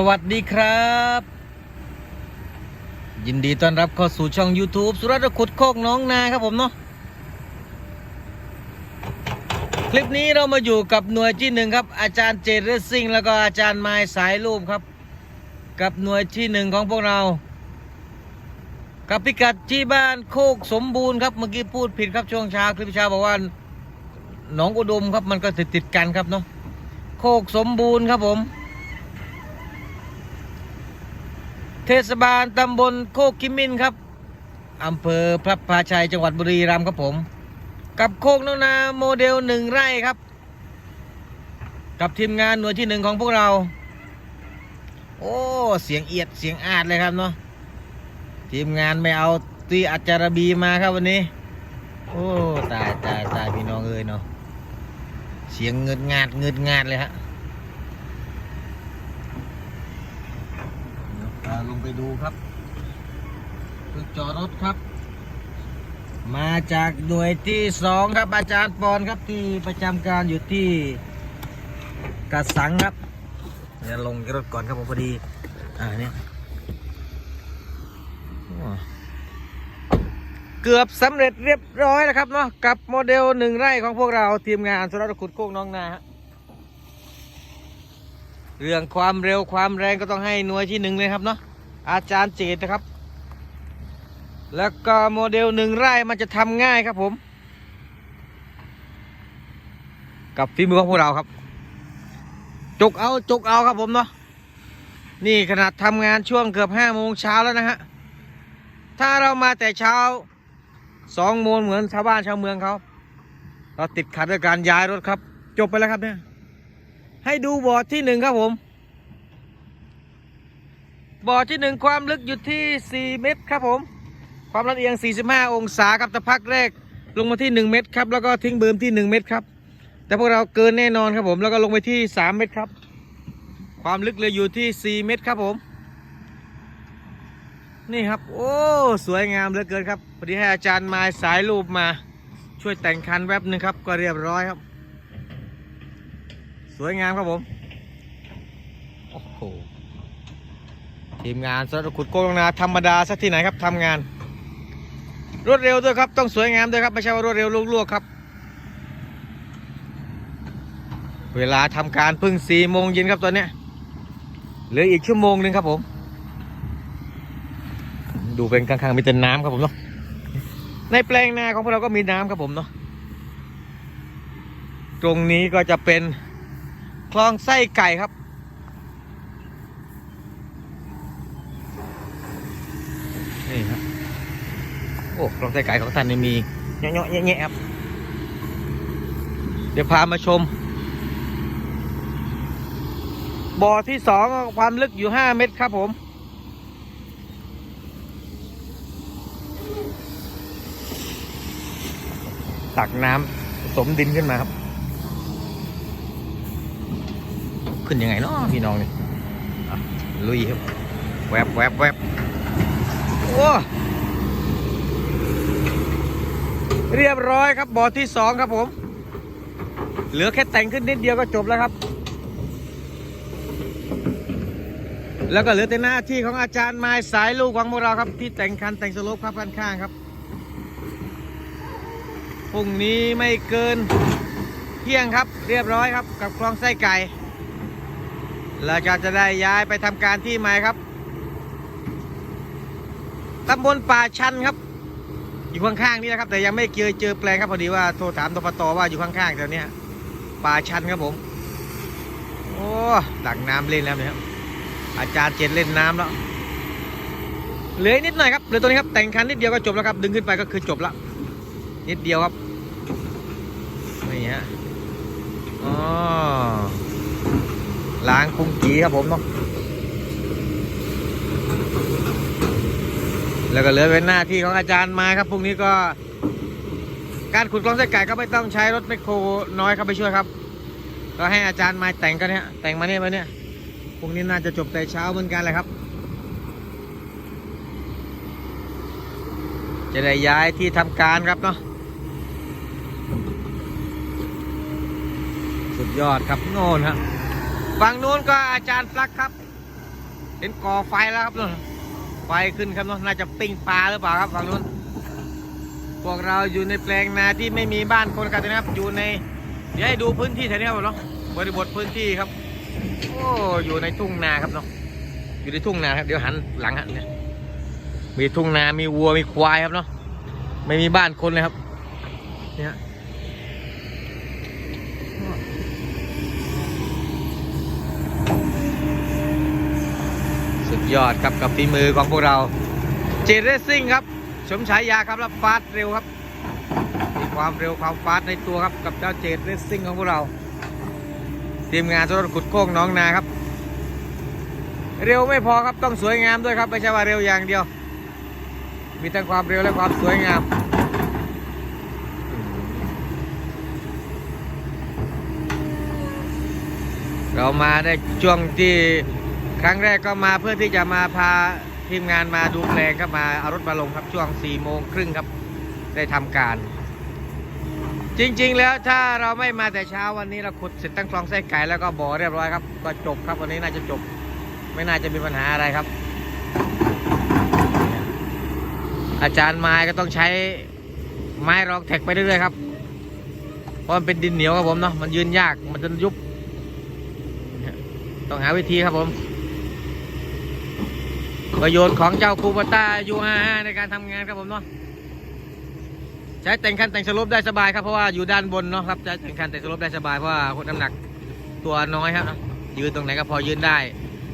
สวัสดีครับ ยินดีต้อนรับเข้าสู่ช่อง YouTube สุรัตน์ขุดโคกน้องนาครับผมเนาะคลิปนี้เรามาอยู่กับหน่วยที่หนึ่งครับ อาจารย์เจดเรสซิ่งแล้วก็อาจารย์ไม้สายรูปครับ กับหน่วยที่หนึ่งของพวกเรา กับพิกัดที่บ้านโคกสมบูรณ์ครับเมื่อกี้พูดผิดครับช่วงเช้าคลิปเช้าบอกว่าหนองอุดมครับมันก็ติดติดกันครับเนาะโคกสมบูรณ์ครับผม เทศบาลตำบลโคกกิมินครับอำเภอพระพาชัยจังหวัดบุรีรัมย์ครับผม กับโคกนองนาโมเดลหนึ่งไร่ครับ กับทีมงานหน่วยที่หนึ่งของพวกเรา โอ้เสียงเอียดเสียงอาดเลยครับเนาะทีมงานไม่เอาตีอัจจารบีมาครับวันนี้ โอ้ตายตายตายพี่น้องเอ้ยเนาะเสียงเงิดงาดเงิดงาดเลยฮะ เดี๋ยวพา ลงไปดูครับคือจอดรถครับ มาจากหน่วยที่สองครับอาจารย์ปอนครับที่ประจำการอยู่ที่กระสังครับเดี๋ยวลงรถก่อนครับผมพอดี อ่าเนี่ยเกือบสำเร็จเรียบร้อยแล้วครับเนาะกับโมเดลหนึ่งไร่ของพวกเราทีมงานสุรขุดโคกน้องนาฮะเรื่องความเร็วความแรงก็ต้องให้หน่วยที่หนึ่งเลยครับเนาะ อาจารย์เจตนะครับ แล้วก็โมเดลหนึ่งไร่มันจะทำง่ายครับผม กับฝีมือของพวกเราครับ จกเอาจกเอาครับผมเนาะนี่ขนาดทำงานช่วงเกือบห้าโมงเช้าแล้วนะฮะ ถ้าเรามาแต่เช้าสองโมงเหมือนชาวบ้านชาวเมืองเขาเราติดขัดด้วยการย้ายรถครับ จบไปแล้วครับเนี่ยให้ดูบ่อที่หนึ่งครับผม บ่อที่หนึ่งความลึกอยู่ที่ 4 เมตรครับผม ความลำเอียง 45 องศาครับแต่พักแรกลงมาที่ 1 เมตรครับแล้วก็ทิ้งเบิมที่ 1 เมตรครับ แต่พวกเราเกินแน่นอนครับผมแล้วก็ลงไปที่ 3 เมตรครับ ความลึกเลยอยู่ที่ 4 เมตรครับผม นี่ครับ โอ้สวยงามเหลือเกินครับพอดีให้อาจารย์มาสายรูปมาช่วยแต่งคันแวบหนึ่งครับก็เรียบร้อยครับ สวยงามครับผมโอ้โห ทีมงานสรขุดโกงนาธรรมดาสักที่ไหนครับทำงาน รวดเร็วด้วยครับ ต้องสวยงามด้วยครับไม่ใช่ว่ารวดเร็วลวกๆครับ เวลาทำการเพึ่งสี่โมงเย็นครับตอนนี้เหลืออีกชั่วโมงหนึ่งครับผม ดูเป็นข้างๆมีแต่น้ำครับผมเนาะในแปลงนาของพวกเราก็มีน้ำครับผมเนาะตรงนี้ก็จะเป็นคลองไส้ไก่ครับ นี่ครับ โอ้คลองไส้ไก่ของท่านนี่มีเนาะๆแง่ๆครับ เดี๋ยวพามาชม บ่อที่สองความลึกอยู่ห้าเมตรครับผม ตักน้ำผสมดินขึ้นมาครับ ขึ้นยังไงเนาะพี่น้องนี่อะลุยครับ แวบแวบแวบโอ้ เรียบร้อยครับบ่อที่สองครับผม เหลือแค่แต่งขึ้นนิดเดียวก็จบแล้วครับ แล้วก็เหลือแต่หน้าที่ของอาจารย์ไม้สายลูกของพวกเราครับ ที่แต่งคันแต่งสโลปครับข้างๆครับพรุ่งนี้ไม่เกินเที่ยงครับเรียบร้อยครับ กับคลองไส้ไก่เราจะจะได้ย้ายไปทำการที่ใหม่ครับตำบลป่าชันครับ อยู่ข้างๆนี่นะครับ แต่ยังไม่เจอเจอแปลงครับพอดีว่าโทรถามตปตว่าอยู่ข้างๆแถวนี้ป่าชันครับผม โอ้ตักน้ำเล่นแล้วเนี่ยครับอาจารย์เจ็ดเล่นน้ำแล้วเหลืออีกนิดหน่อยครับเหลือตัวนี้ครับแต่งคันนิดเดียวก็จบแล้วครับ ดึงขึ้นไปก็คือจบละนิดเดียวครับนี่ฮะอ๋อล้างคุ้งกีครับผมเนาะ แล้วก็เหลือเป็นหน้าที่ของอาจารย์มาครับพรุ่งนี้ก็ การขุดคลองไส้ไก่ก็ไม่ต้องใช้รถแมคโครน้อยเข้าไปช่วยครับ ก็ให้อาจารย์มาแต่งกันเนี่ยแต่งมาเนี่ยมาเนี่ยพรุ่งนี้น่าจะจบแต่เช้าเหมือนกันแหละครับ จะได้ย้ายที่ทำการครับเนาะสุดยอดครับโน่นครับฝั่งนู้นก็อาจารย์ปลั๊กครับ เห็นก่อไฟแล้วครับนู่น ไฟขึ้นครับเนู่นน่าจะปิ้งปลาหรือเปล่าครับฝั่งนู้นพวกเราอยู่ในแปลงนาที่ไม่มีบ้านคนกันนะครับ อยู่ในเดี๋ยวให้ดูพื้นที่แถวนี้ครับเนาะบริบทพื้นที่ครับ โอ้อยู่ในทุ่งนาครับเนาะอยู่ในทุ่งนาครับเดี๋ยวหันหลังฮะเนี่ยมีทุ่งนา มีวัวมีควายครับเนาะไม่มีบ้านคนเลยครับเนี่ย ยอดครับกับฝีมือของพวกเรา เจดเรสซิ่งครับ สมฉายาครับแล้วฟาสเร็วครับมีความเร็วความฟาสในตัวครับกับเจ้าเจดเรสซิ่งของพวกเรา ทีมงานรถขุดโค้งน้องนาครับ เร็วไม่พอครับต้องสวยงามด้วยครับไม่ใช่ว่าเร็วอย่างเดียว มีทั้งความเร็วและความสวยงามเรามาได้ช่วงที่ ครั้งแรกก็มาเพื่อที่จะมาพาทีมงานมาดูแปลงครับมาเอารถมาลงครับช่วง4ี่โมงครึ่งครับได้ทำการ จริงๆแล้วถ้าเราไม่มาแต่เช้าวันนี้เราขุดเสร็จตั้งคลองไส้ไก่แล้วก็บ่อเรียบร้อยครับก็จบครับวันนี้น่าจะจบ ไม่น่าจะมีปัญหาอะไรครับ อาจารย์ไม้ก็ต้องใช้ไม้รองแท็กไปเรื่อยๆครับเพราะมันเป็นดินเหนียวครับผมเนาะมันยืนยากมันจะยุบ ต้องหาวิธีครับผม ประโยชน์ของเจ้าคูปต้ายูห้าในการทำงานครับผมเนาะใช้แต่งคันแต่งสลบได้สบายครับเพราะว่าอยู่ด้านบนเนาะครับใช้แต่งคันแต่งสลบได้สบายเพราะว่าน้ำหนักตัวน้อยครับยืนตรงไหนก็พอยืนได้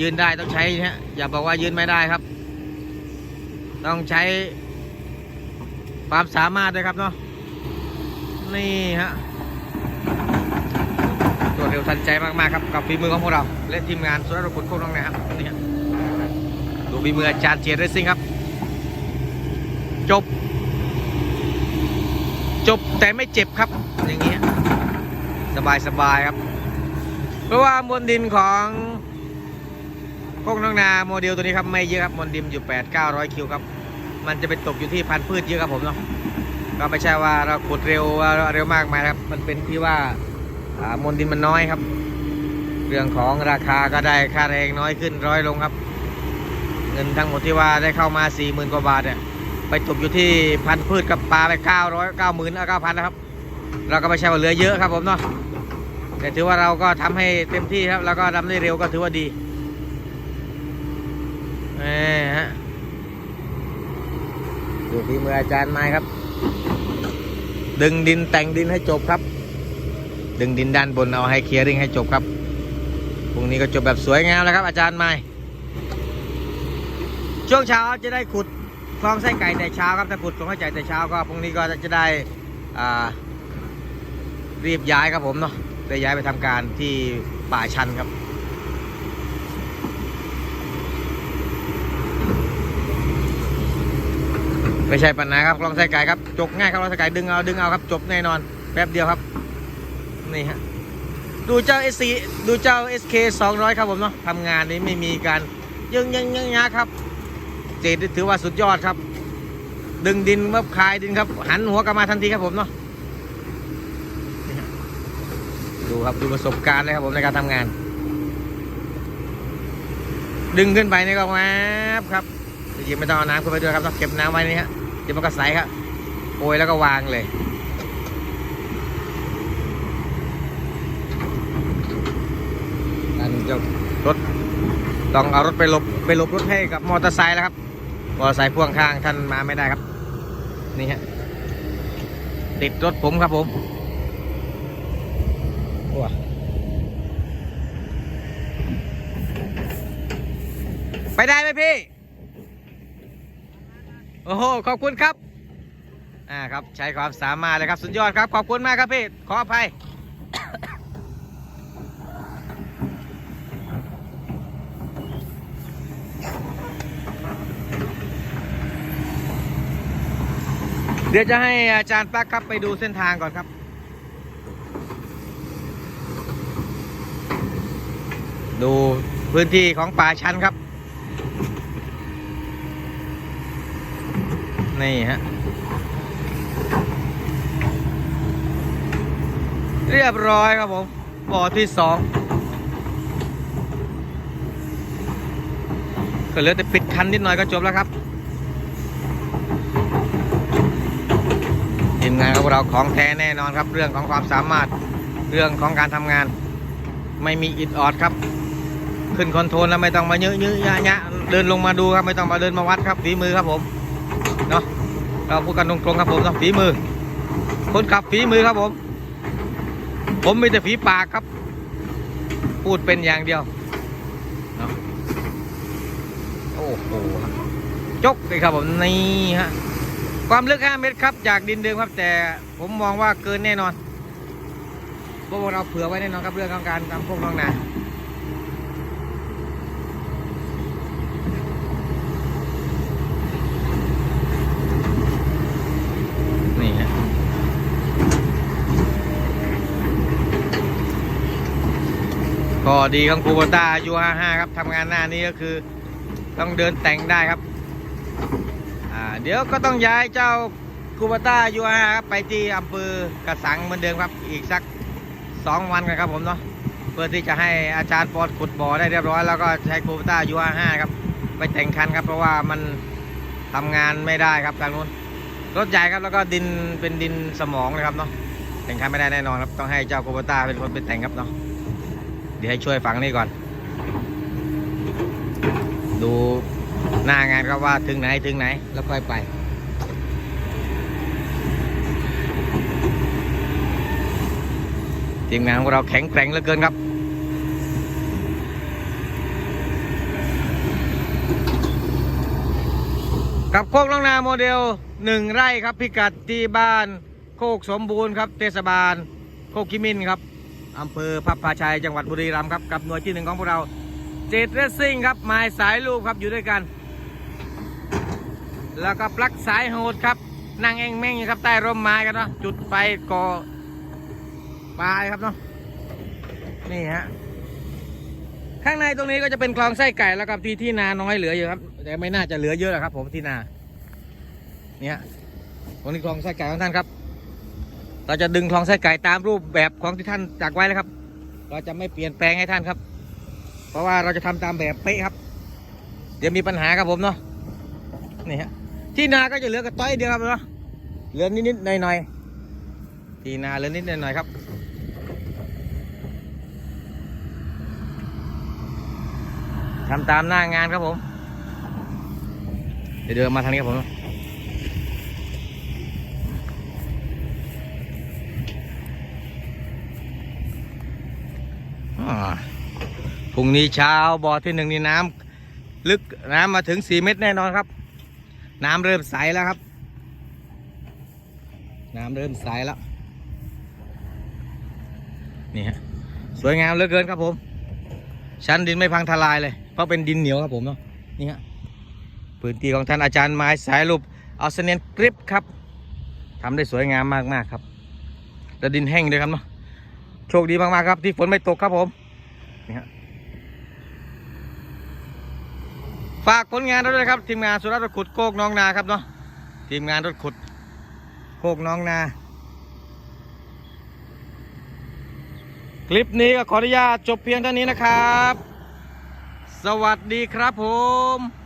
ยืนได้ต้องใช้ฮะอย่าบอกว่ายืนไม่ได้ครับ ต้องใช้ความสามารถด้วยครับเนาะนี่ฮะรวดเร็วทันใจมากๆครับกับฝีมือของพวกเรา และทีมงานสุรรคุณโคกน้องนะครับนี่ครั บดูฝีมืออาจารย์เจรเรซิ่งครับ จบ จบแต่ไม่เจ็บครับ อย่างเงี้ยสบายสบายครับ เพราะว่ามวลดินของโคกน้องนาโมเดลตัวนี้ครับไม่เยอะครับมวลดินอยู่ 8 9 0 0 คิวครับ มันจะไปตกอยู่ที่พันธุ์พืชเยอะครับผมเนาะก็ไม่ใช่ว่าเราขุดเร็วเร็วมากมายครับ มันเป็นที่ว่าอ่ามลดินมันน้อยครับ เรื่องของราคาก็ได้ค่าแรงน้อยขึ้นร้อยลงครับ เงินทั้งหมดที่ว่าได้เข้ามา4ี่หมื่นกว่าบาทเนี่ยไปตกอยู่ที่พันพืชกับปลาไป 9 0 0 9 0 0 0 0 9พันนะครับเราก็ไม่ใช่ว่าเหลือเยอะครับผมเนาะแต่ถือว่าเราก็ทำให้เต็มที่ครับ แล้วก็ทำได้เร็วก็ถือว่าดีเออฮะดูฝีมืออาจารย์ไม้ครับ ดึงดินแต่งดินให้จบครับ ดึงดินด้านบนเอาให้เคลียร์ริงให้จบครับพรุ่งนี้ก็จบแบบสวยงามแล้วครับ อาจารย์ไม้ ช่วงเช้าจะได้ขุดคลองไส้ไก่แต่เช้าครับถ้าขุดคลองไส้ไก่แต่เช้าก็พรุ่งนี้ก็จะได้รีบย้ายครับผมเนาะได้ย้ายไปทำการที่ป่าชันครับ ไม่ใช่ปัญหาครับคลองไส้ไก่ครับ จกง่ายครับคลองไส้ไก่ดึงเอาดึงเอาครับ จบแน่นอน แป๊บเดียวครับ นี่ฮะดูเจ้า SC ดูเจ้า SK 200 ครับผมเนาะทำงานนี้ไม่มีการยึงยังยังยาครับ เจดถือว่าสุดยอดครับ ดึงดินเมื่อคายดินครับ หันหัวกลับมาทันทีครับผมเนาะดูครับดูประสบการณ์เลยครับผมในการทำงาน ดึงขึ้นไปนี่ก็แวบครับจริงๆไม่ต้องเอาน้ำขึ้นไปด้วยครับต้องเก็บน้ำไว้นี่ฮะเดี๋ยวมันก็ใสครับโอยแล้วก็วางเลยท่านจ้ารถต้องเอารถไปหลบไปหลบรถให้กับมอเตอร์ไซค์แล้วครับ มอไซค์พ่วงข้างท่านมาไม่ได้ครับ นี่ฮะติดรถผมครับผมว้าไปได้ไหมพี่ โอ้โห ขอบคุณครับ อ่าครับ ใช้ความสามารถเลยครับ สุดยอดครับ ขอบคุณมากครับพี่ ขออภัย เดี๋ยวจะให้อาจารย์ปักครับไปดูเส้นทางก่อนครับ ดูพื้นที่ของป่าชันครับ นี่ฮะ เรียบร้อยครับผม บ่อที่สองก็เหลือแต่ปิดคันนิดหน่อยก็จบแล้วครับ มงานของเราของแท้แน่นอนครับ เรื่องของความสามารถเรื่องของการทำงาน ไม่มีอิดออดครับ ขึ้นคอนโทรลแล้วไม่ต้องมาเยอะเยอะยะยะเดินลงมาดูครับไม่ต้องมาเดินมาวัดครับฝีมือครับผมเนาะเราพูดกันตรงๆครับผมเนาะฝีมือ คนขับฝีมือครับผม ผมมีแต่ฝีปากครับ พูดเป็นอย่างเดียวเนาะโอ้โหจกเลยครับผมนี่ฮะ ความลึก 5 เมตรครับ จากดินเดิมครับ แต่ผมมองว่าเกินแน่นอนเพราะว่าเราเผื่อไว้แน่นอนครับเรื่องของการทำพวกน้องนานี่ฮะก็ดีของคูโบต้ายู55ครับทำงานหน้านี้ก็คือ ต้องเดินแต่งได้ครับ เดี๋ยวก็ต้องย้ายเจ้าคูโบต้ายู55ครับไปที่อำเภอกระสังเหมือนเดิมครับ อีกสัก 2 วันกันครับผมเนาะเพื่อที่จะให้อาจารย์ปอดขุดบ่อได้เรียบร้อย แล้วก็ใช้คูโบต้ายู55ครับ ไปแต่งคันครับ เพราะว่ามันทำงานไม่ได้ครับทางนู้นรถใหญ่ครับแล้วก็ดินเป็นดินสมองเลยครับเนาะแต่งคันไม่ได้แน่นอนครับต้องให้เจ้าโกโบต้าเป็นคนเป็นแต่งครับเนาะเดี๋ยวให้ช่วยฟังนี่ก่อน ดู หน้างานครับว่าถึงไหนถึงไหน แล้วค่อยไปทีมงานของเราแข็งแกร่งเหลือเกินครับกับโคกน้องนาโมเดลหนึ่งไร่ครับพิกัดที่บ้าน โคกสมบูรณ์ครับ เทศบาล โคกกิมินครับอำเภอพับพาชัยจังหวัดบุรีรัมย์ครับ กับหน่วยที่หนึ่งของพวกเราเจดเรสซิ่งครับไม้สายลูกครับอยู่ด้วยกัน แล้วก็ปลั๊กสายโหดครับ นั่งเองแม่งอยู่ครับใต้ร่มไม้กันเนาะจุดไฟก่อปลายครับเนาะนี่ฮะข้างในตรงนี้ก็จะเป็นคลองไส้ไก่แล้วกับที่ที่นาน้อยเหลืออยู่ครับ แต่ไม่น่าจะเหลือเยอะหรอกครับ ผมที่นาเนี่ยตรงนี้คลองไส้ไก่ของท่านครับ เราจะดึงคลองไส้ไก่ตามรูปแบบของที่ท่านจักไว้เลยครับ เราจะไม่เปลี่ยนแปลงให้ท่านครับ เพราะว่าเราจะทำตามแบบเป๊ะครับ เดี๋ยวมีปัญหาครับผมเนาะนี่ฮะ ที่นาก็จะเหลือกระต้อยเดียวครับเนาะเหลือนิดๆหน่อยๆที่นาเหลือนิดๆหน่อยๆครับทำตามหน้างานครับผม เดี๋ยวเดินมาทางนี้ครับผมอ่าพรุ่งนี้เช้าบ่อที่หนึ่งนี่น้ำลึกน้ำมาถึงสี่เมตรแน่นอนครับ น้ำเริ่มใสแล้วครับ น้ำเริ่มใสแล้ว นี่ฮะ สวยงามเหลือเกินครับผม ชั้นดินไม่พังทลายเลย เพราะเป็นดินเหนียวครับผมเนาะ นี่ฮะ พื้นที่ของท่านอาจารย์ไม้สายรูปเอาเสเนียนกริปครับ ทำได้สวยงามมากๆครับ และดินแห้งด้วยครับเนาะ โชคดีมากๆครับที่ฝนไม่ตกครับผม นี่ฮะ ฝากผลงานเราด้วยครับ ทีมงานสุรัตน์รถขุดโคกน้องนาครับเนาะทีมงานรถขุดโคกน้องนา คลิปนี้ก็ขออนุญาตจบเพียงเท่านี้นะครับ สวัสดีครับผม